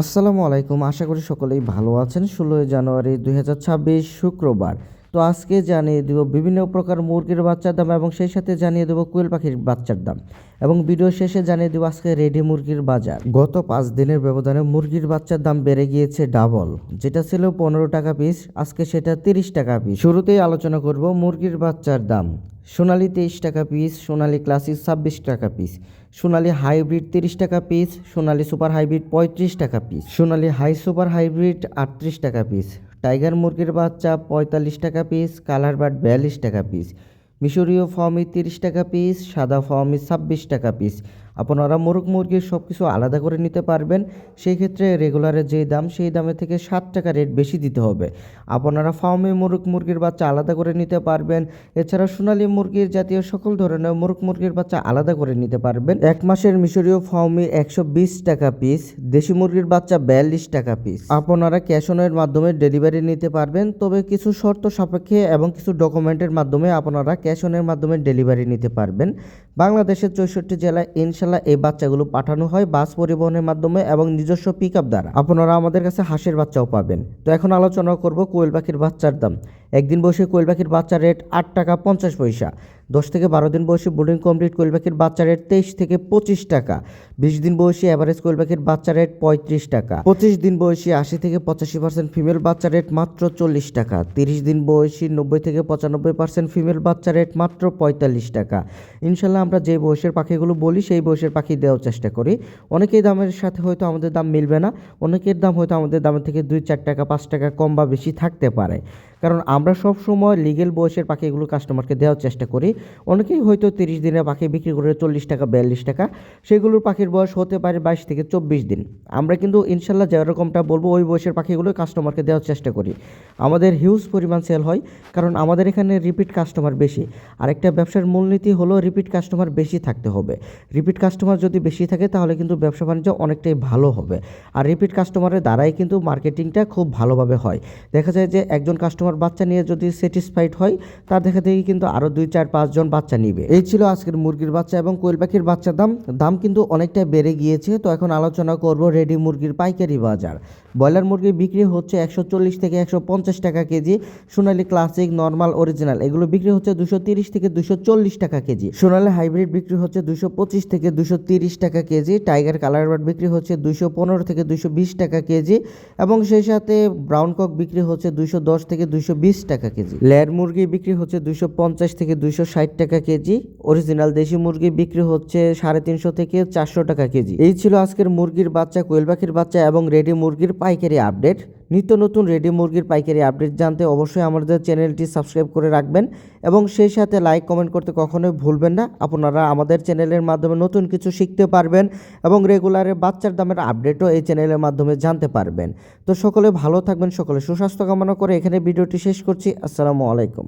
আসসালামু আলাইকুম। আশা করি সকলেই ভালো আছেন। ষোলোই জানুয়ারি দুই হাজার ছাব্বিশ শুক্রবার। তো আজকে জানিয়ে দেব বিভিন্ন প্রকার মুরগির বাচ্চার দাম এবং সেই সাথে জানিয়ে দেবো কোয়েল পাখির বাচ্চার দাম। এবং ভিডিও শেষে জানিয়ে দেবো আজকে রেডি মুরগির বাজার। গত পাঁচ দিনের ব্যবধানে মুরগির বাচ্চার দাম বেড়ে গিয়েছে ডাবল। যেটা ছিল পনেরো টাকা পিস আজকে সেটা তিরিশ টাকা পিস শুরুতেই আলোচনা করব মুরগির বাচ্চার দাম। সোনালি তেইশ টাকা পিস সোনালি ক্লাসিক ছাব্বিশ টাকা পিস সোনালি হাইব্রিড তিরিশ টাকা পিস সোনালি সুপার হাইব্রিড পঁয়ত্রিশ টাকা পিস সোনালি হাই সুপার হাইব্রিড আটত্রিশ টাকা পিস টাইগার মুরগির বাচ্চা পঁয়তাল্লিশ টাকা পিস কালার বাট বিয়াল্লিশ টাকা পিস মিশরীয় ফর্মি তিরিশ টাকা পিস সাদা ফর্মি ছাব্বিশ টাকা পিস আপনারা মোরগ মুরগির সব কিছু আলাদা করে নিতে পারবেন। সেই ক্ষেত্রে রেগুলারের যে দাম, সেই দামের থেকে সাত টাকা রেট বেশি দিতে হবে। আপনারা ফার্মে মোরগ মুরগির বাচ্চা আলাদা করে নিতে পারবেন। এছাড়া সোনালী মুরগির জাতীয় সকল ধরনের মোরগ মুরগির বাচ্চা আলাদা করে নিতে পারবেন। এক মাসের মিশরীয় ফার্মে একশো বিশ টাকা পিস দেশি মুরগির বাচ্চা বিয়াল্লিশ টাকা পিস আপনারা ক্যাশ অনের মাধ্যমে ডেলিভারি নিতে পারবেন। তবে কিছু শর্ত সাপেক্ষে এবং কিছু ডকুমেন্টের মাধ্যমে আপনারা ক্যাশ অনের মাধ্যমে ডেলিভারি নিতে পারবেন। বাংলাদেশের চৌষট্টি জেলায় ইনশাল্লাহ এই বাচ্চাগুলো পাঠানো হয় বাস পরিবহনের মাধ্যমে এবং নিজস্ব পিক দ্বারা। আপনারা আমাদের কাছে হাঁসের বাচ্চাও পাবেন। তো এখন আলোচনা করব কোয়েল পাখির বাচ্চার দাম। একদিন বসে কোয়েল পাখির বাচ্চার রেট আট টাকা পঞ্চাশ পয়সা। দশ থেকে বারো দিন বয়সী বোর্ডিং কমপ্লিট কোয়েল পাখির বাচ্চা রেট তেইশ থেকে পঁচিশ টাকা, বিশ দিন বয়সী অ্যাভারেজ কোয়েল পাখির বাচ্চা রেট পঁয়ত্রিশ টাকা, পঁচিশ দিন বয়সী আশি থেকে পঁচাশি পার্সেন্ট ফিমেল বাচ্চা রেট মাত্র চল্লিশ টাকা, তিরিশ দিন বয়সী নব্বই থেকে পঁচানব্বই পার্সেন্ট ফিমেল বাচ্চা রেট মাত্র পঁয়তাল্লিশ টাকা। ইনশাল্লাহ আমরা যে বয়সের পাখিগুলো বলি, সেই বয়সের পাখি দেওয়ার চেষ্টা করি। অনেকেই দামের সাথে হয়তো আমাদের দাম মিলবে না, অনেকের দাম হয়তো আমাদের দামের থেকে দুই, চার টাকা, পাঁচ টাকা কম বা বেশি থাকতে পারে। কারণ আমরা সব সময় লিগেল বয়সের পাখিগুলো কাস্টমারকে দেওয়ার চেষ্টা করি। অনেকেই হয়তো তিরিশ দিনের পাখি বিক্রি করে চল্লিশ টাকা, বিয়াল্লিশ টাকা, সেগুলোর পাখির বয়স হতে পারে বাইশ থেকে চব্বিশ দিন। আমরা কিন্তু ইনশাল্লাহ যেরকমটা বলব, ওই বয়সের পাখিগুলো কাস্টমারকে দেওয়ার চেষ্টা করি। আমাদের হিউজ পরিমাণ সেল হয়, কারণ আমাদের এখানে রিপিট কাস্টমার বেশি। আরেকটা ব্যবসার মূলনীতি হলো রিপিট কাস্টমার বেশি থাকতে হবে। রিপিট কাস্টমার যদি বেশি থাকে, তাহলে কিন্তু ব্যবসা বাণিজ্য অনেকটাই ভালো হবে। আর রিপিট কাস্টমারের দ্বারাই কিন্তু মার্কেটিংটা খুব ভালোভাবে হয়। দেখা যায় যে একজন কাস্টমার বাচ্চা নিয়ে যদি স্যাটিসফাইড হয়, তার দেখা দেখি কিন্তু আরও দুই, চার পাঁচজন বাচ্চা নিবে। এই ছিল আজকের মুরগির বাচ্চা এবং কোয়েল পাখির বাচ্চার দাম। দাম কিন্তু অনেকটাই বেড়ে গিয়েছে। তো এখন আলোচনা করব রেডি মুরগির পাইকারি বাজার। ব্রয়লার মুরগি বিক্রি হচ্ছে একশো চল্লিশ থেকে একশো পঞ্চাশ টাকা কেজি, সোনালি ক্লাসিক, নর্মাল অরিজিনাল এগুলো বিক্রি হচ্ছে দুশো তিরিশ থেকে দুশো চল্লিশ টাকা কেজি। সোনালি হাইব্রিড বিক্রি হচ্ছে দুশো পঁচিশ থেকে দুশো তিরিশ টাকা কেজি। টাইগার কালার বার্ড বিক্রি হচ্ছে দুশো পনেরো থেকে দুশো বিশ টাকা কেজি। এবং সেই সাথে ব্রাউন কক বিক্রি হচ্ছে দুশো দশ থেকে দুশো বিশ টাকা কেজি। লেয়ার মুরগি বিক্রি হচ্ছে দুশো পঞ্চাশ থেকে দুশো ষাট টাকা কেজি। অরিজিনাল দেশি মুরগি বিক্রি হচ্ছে সাড়ে তিনশো থেকে চারশো টাকা কেজি। এই ছিল আজকের মুরগির বাচ্চা, কোয়েল পাখির বাচ্চা এবং রেডি মুরগির পাইকারি আপডেট। নিত্য নতুন রেডি মুরগির পাইকারি আপডেট জানতে অবশ্যই আমাদের চ্যানেলটি সাবস্ক্রাইব করে রাখবেন এবং সেই সাথে লাইক, কমেন্ট করতে কখনোই ভুলবেন না। আপনারা আমাদের চ্যানেলের মাধ্যমে নতুন কিছু শিখতে পারবেন এবং রেগুলারে বাচ্চার দামের আপডেটও এই চ্যানেলের মাধ্যমে জানতে পারবেন। তো সকলে ভালো থাকবেন, সকলে সুস্বাস্থ্য কামনা করে এখানে ভিডিওটি শেষ করছি। আসসালামু আলাইকুম।